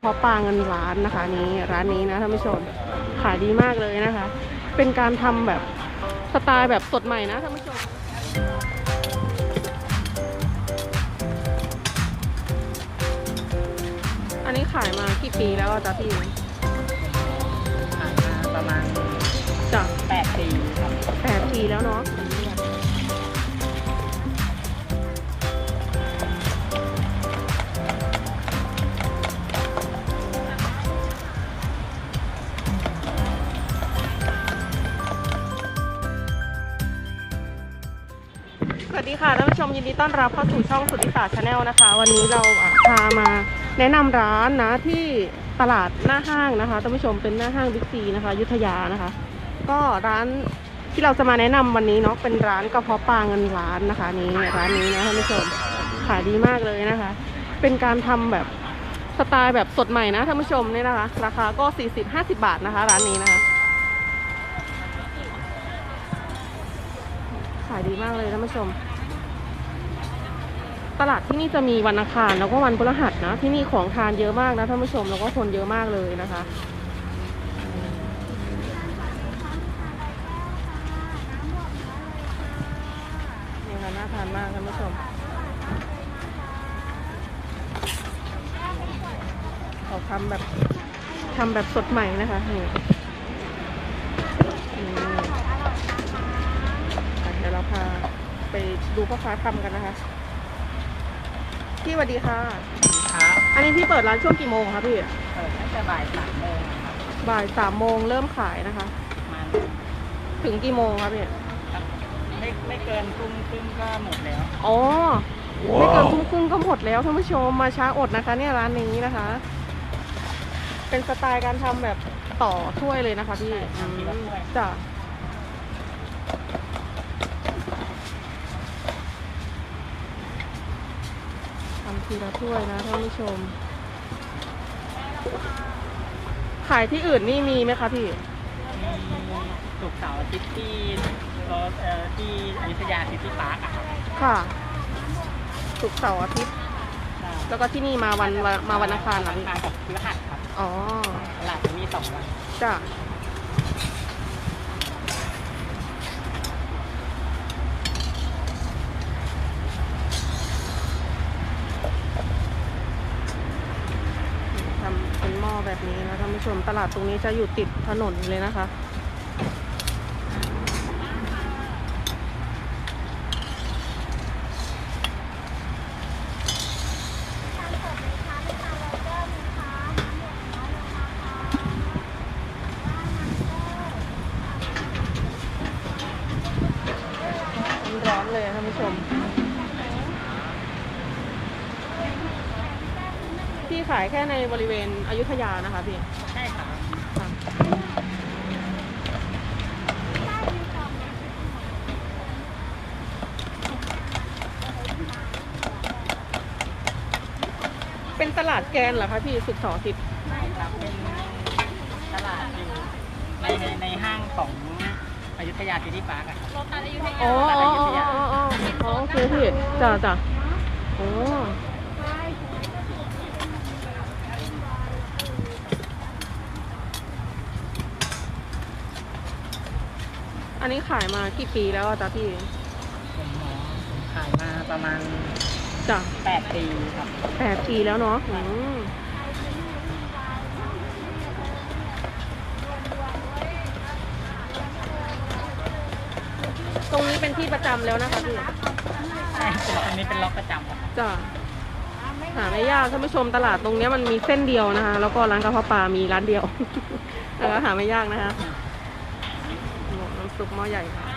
เพราะปลาเงินล้านนะคะนี้ร้านนี้นะท่านผู้ชมขายดีมากเลยนะคะ เป็นการทำแบบสไตล์แบบสดใหม่นะท่านผู้ชมอันนี้ขายมากี่ปีแล้วอะจ๊ะพี่ผ่านมาประมาณจ้ะแปดปีครับแปดปีแล้วเนาะ ค่ะท่านผู้ชมยินดีต้อนรับเข้าสู่ช่องสุทธิศาสตร์ชาแนลนะคะ วันนี้เราพามาแนะนำร้านนะที่ตลาดหน้าห้างนะคะท่านผู้ชมเป็นหน้าห้างบิ๊กซีนะคะ ยุทธยานะคะ ก็ร้านที่เราจะมาแนะนำวันนี้เนาะเป็นร้านกระเพาะปลาเงินล้านนะคะนี้ร้านนี้นะท่านผู้ชมขายดีมากเลยนะคะ เป็นการทำแบบสไตล์แบบสดใหม่นะท่านผู้ชมนี่นะคะ ราคาก็ 40-50 บาทนะคะ ร้านนี้นะคะขายดีมากเลยท่านผู้ชม ตลาดที่นี่จะมีวันอังคารแล้วก็วันพฤหัสนะ ที่นี่ของทานเยอะมากนะท่านผู้ชมแล้วก็คนเยอะมากเลยนะคะนี่ค่ะน่าทานมากท่านผู้ชมเขาทำแบบทำแบบสดใหม่นะคะนี่เดี๋ยวเราพาไปดูพ่อค้าทำกันนะคะ พี่สวัสดีค่ะ ครับอันนี้พี่เปิดร้านช่วงกี่โมงคะพี่ เปิดตั้งแต่บ่ายสามโมงครับบ่ายสามโมงเริ่มขายนะคะมาถึงกี่โมงคะพี่ครับไม่ไม่เกินทุ่มครึ่งก็หมดแล้วอ๋อ ไม่เกินทุ่มครึ่งก็หมดแล้วท่านผู้ชมมาช้าอดนะคะ เนี่ยร้านนี้นะคะ เป็นสไตล์การทำแบบต่อถ้วยเลยนะคะพี่ใช่ทำทีละถ้วย จ้ะ ทำทีละถ้วยนะท่านผู้ชม ขายที่อื่นนี่มีไหมคะพี่มีสุกร์เสาร์อาทิตย์ที่รถเอ่อที่อยุธยาซิตี้พาร์คอะครับค่ะศุกร์เสาร์อาทิตย์ แล้วก็ที่นี่มาวันวันมาวันอังคารเหรอวันพี่อังคารกับพฤหัสครับ อ๋อ ตลาดจะมีสองวัน จ้ะทำเป็ นี้นะท่านผู้ชมตลาดตรงนี้จะอยู่ติดถนนเลยนะคะ ร้อนๆเลยท่านผู้ชม พี่ ขายแค่ในบริเวณอยุธยานะคะพี่ ใช่ครับเป็นตลาดแกนเหรอคะพี่สุดเสาร์อาทิตย์ใช่ครับเป็นตลาดอยู่ในในในห้างของอยุธยาซิตี้พาร์คอะครับอ๋ออ๋ออ๋ออ๋ออ๋ออ๋อโอเคพี่จ้ะจ้ะโอ้ นนี้ขายมากี่ปีแล้วอะจ๊ะพี่ผมหมอผมขายมาประมาณจ้ะแปดปีครับ แปดปีแล้วเนาะอืมตรงนี้เป็นที่ประจำแล้วนะคะพี่ใช่เป็นตรงนี้เป็นล็อกประจำครับจ้ะหาไม่ยากท่านผู้ชมตลาดตรงเนี้ยมันมีเส้นเดียวนะคะ แล้วก็ร้านกะเพราปลามีร้านเดียวแล้วก็หาไม่ยากนะคะน้ำ ซุปหม้อใหญ่ค่ะ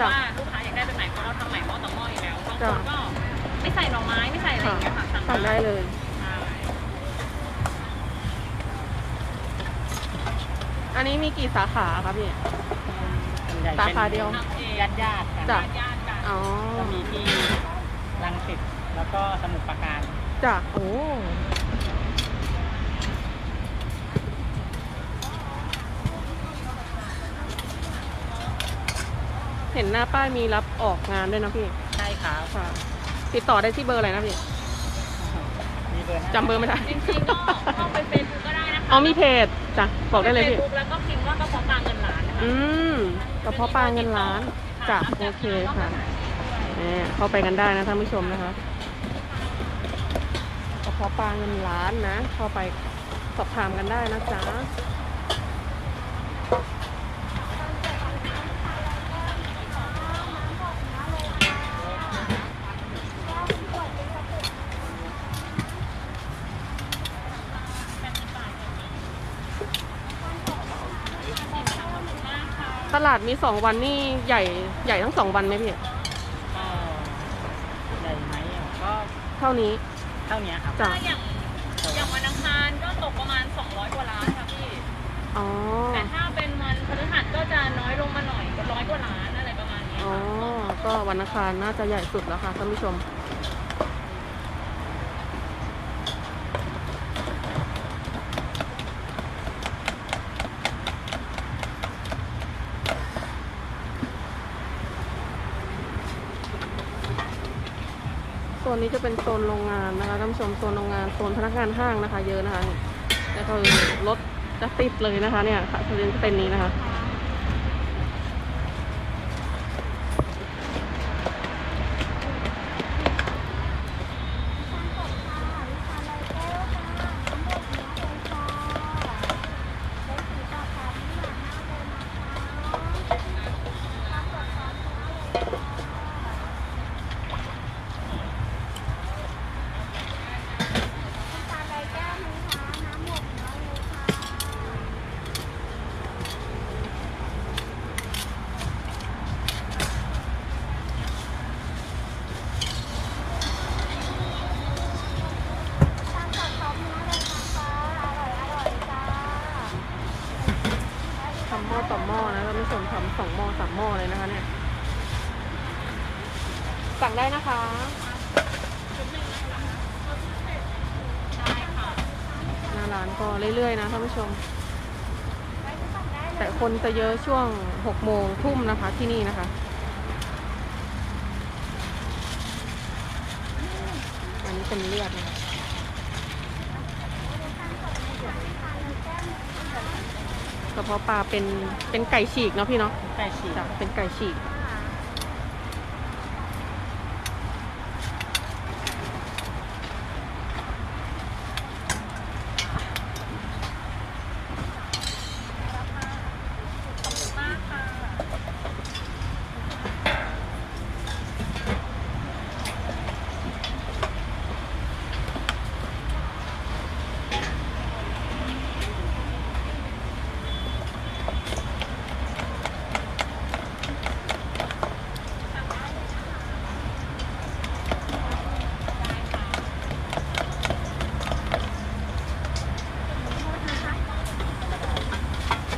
จ้ะ ว่าลูกค้าอยากได้แบบไหนเพราะเราทำใหม่หม้อต่อหม้ออยู่แล้วบางค จ้ะ นก็ไม่ใส่หน่อไม้ไม่ใส่อะไรอย่างเงี้ยค่ะ สั่งได้เลยใช่อันนี้มีกี่สาขาครับพี่ ส่วนใหญ่สาเป็นขาเดียว ญาติญาติๆกันจ้ะญาติกันอ๋อ ก็มีที่รังสิตแล้วก็สมุทรปราการจ้ะ โอ้ เห็นหน้าป้ายมีรับออกงานด้วยนะพี่ ใช่ครับ ค่ะ ติดต่อได้ที่เบอร์อะไรนะพี่มี เบอร์นะจำเบอร์ไม่ได้จริงๆก็เข้าไปเฟซบุ๊กก็ได้นะคะอ๋อมีเพจจ้ะบอกได้เลยเฟซพี่บุ๊กแล้วก็พิมพ์ว่ากระเพาะปลาเงินล้านนะคะอืมกระเพาะปลาเงินล้านจ้ะโอเคค่ะแหมเข้าไปกันได้นะท่านผู้ชมนะคะกระเพาะปลาเงินล้านนะ เข้าไปสอบถามกันได้นะจ๊ะ ตลาดมีสองวันนี่ใหญ่ใหญ่ทั้งสองวันไหมพี่ก็ใหญ่ไหมก็เท่านี้เท่านี้ครับจ้ะถ้าอย่างอย่างวันอังคารก็ตกประมาณ 200 กว่าล้านค่ะพี่อ๋อแต่ถ้าเป็นวันพฤหัสก็จะน้อยลงมาหน่อยก็ร้อยกว่าล้านอะไรประมาณนี้อ๋อค่ะก็วันอังคารน่าจะใหญ่สุดแล้วค่ะท่านผู้ชม นนี้จะเป็นโซนโรงงานนะคะท่านผู้ชมโซนโรงงานโซนพนักงานห้างนะคะ เยอะนะคะแล้วก็รถจะติดเลยนะคะเนี่ยค่ะเส้นเส้นนี้นะคะ ทำหม้อต่อหม้อนะท่านผู้ชมทำสองหม้อสามหม้อเลยนะคะเนี่ย สั่ง ได้นะคะหน้าร้านก็เรื่อยๆนะท่านผู้ชม แต่คนจะเยอะช่วงหกโมงทุ่มนะคะที่นี่นะคะ อันนี้เป็นเลือดนะคะกระเพาะปลาเป็นเป็นไก่ฉีกเนาะพี่เนาะใกล้ฉีดจ้ะเป็นไก่ฉีก มากค่ะ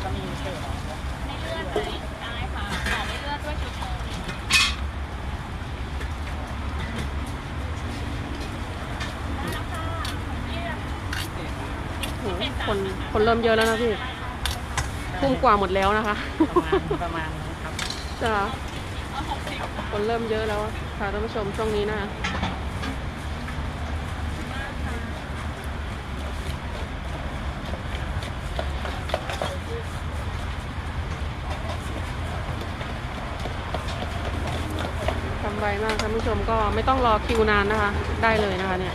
ก็มีเชือก ในเลือดเลยได้ค่ะขอในเลือดด้วยชุดหนึ่ง โห คนคนเริ่มเยอะแล้วนะพี่ทุ่มกว่าหมดแล้วนะคะ ประมาณประมาณนี้ครับจ้ะคนเริ่มเยอะแล้วค่ะท่านผู้ชมช่วงนี้นะทำไวมากท่านผู้ชมก็ไม่ต้องรอคิวนานนะคะ ได้เลยนะคะเนี่ย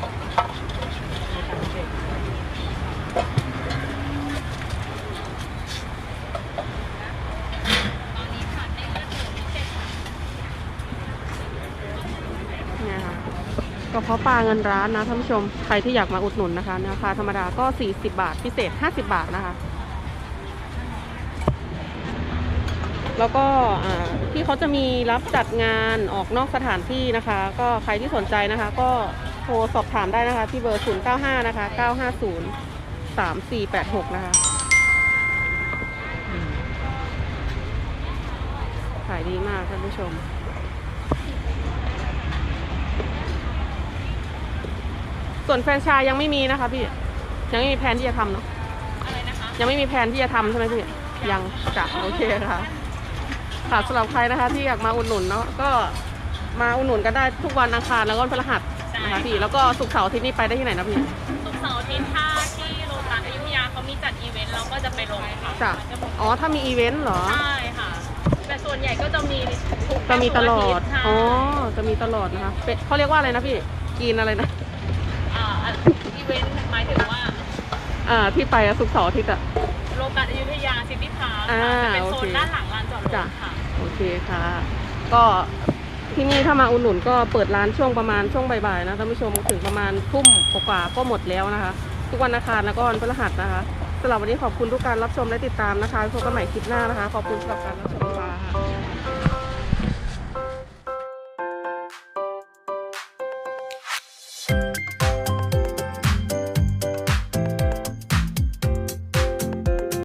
กระเพาะปลาเงินร้านนะท่านผู้ชมใครที่อยากมาอุดหนุนนะคะราคาธรรมดาก็ 40 บาทพิเศษ 50 บาทนะคะ แล้วก็ที่เขาจะมีรับจัดงานออกนอกสถานที่นะคะ ก็ใครที่สนใจนะคะ ก็โทรสอบถามได้นะคะ ที่เบอร์ 095 นะคะ 950 3486 นะคะขายดีมากท่านผู้ชม ส่วนแฟรนไชายยังไม่มีนะคะพี่ ยังไม่มีแผนที่จะทำเนาะอะไรนะคะยังไม่มีแผนที่จะทำใช่ไหมพี่ ยังจ้ะโอเคค่ะค่ะสำหรับใครนะคะที่อยากมาอุดหนุนเนาะก็มาอุดหนุนกันได้ทุกวันอังคารแล้วก็วันพฤหัสนะคะพี่แล้วก็ศุกร์เสาร์อาที่นี่ไปได้ที่ไหนนะพี่ ศุกร์เสาร์อาทิตย์ถ้าที่โรงพยาบาลอยุธยาเขามีจัดอีเวนต์เราก็จะไปลงค่ะจ้ะ อ๋อถ้ามีอีเวนต์เหรอ ใช่ค่ะ แต่ส่วนใหญ่ก็จะมีทุกจะมีตลอดใช่อ๋อ จะมีตลอดนะคะเป็นเขาเรียกว่าอะไรนะพี่ กินอะไรนะอ่าอี เวนต์หมายถึงว่าอ่าที่ไปอะศุกร์เสาร์อาทิตย์อะโรงพยาบาลอยุธยาซิตี้พาร์คอ่าจะเป็นโซโอนเค ด้านหลังลานจอดรถจ้ะค่ะ โอเคค่ะ ก็ที่นี่ถ้ามาอุดหนุนก็เปิดร้านช่วงประมาณช่วงบ่ายๆนะท่านผู้ชมถึงประมาณทุ่มกว่าๆก็หมดแล้วนะคะ ทุกวันอังคารแล้วก็วันพฤหัสนะคะสำหรับวันนี้ขอบคุณทุกการรับชมและติดตามนะคะพบกันใหม่คลิปหน้านะคะ ขอบคุณสำหรับการรับชมค่ะ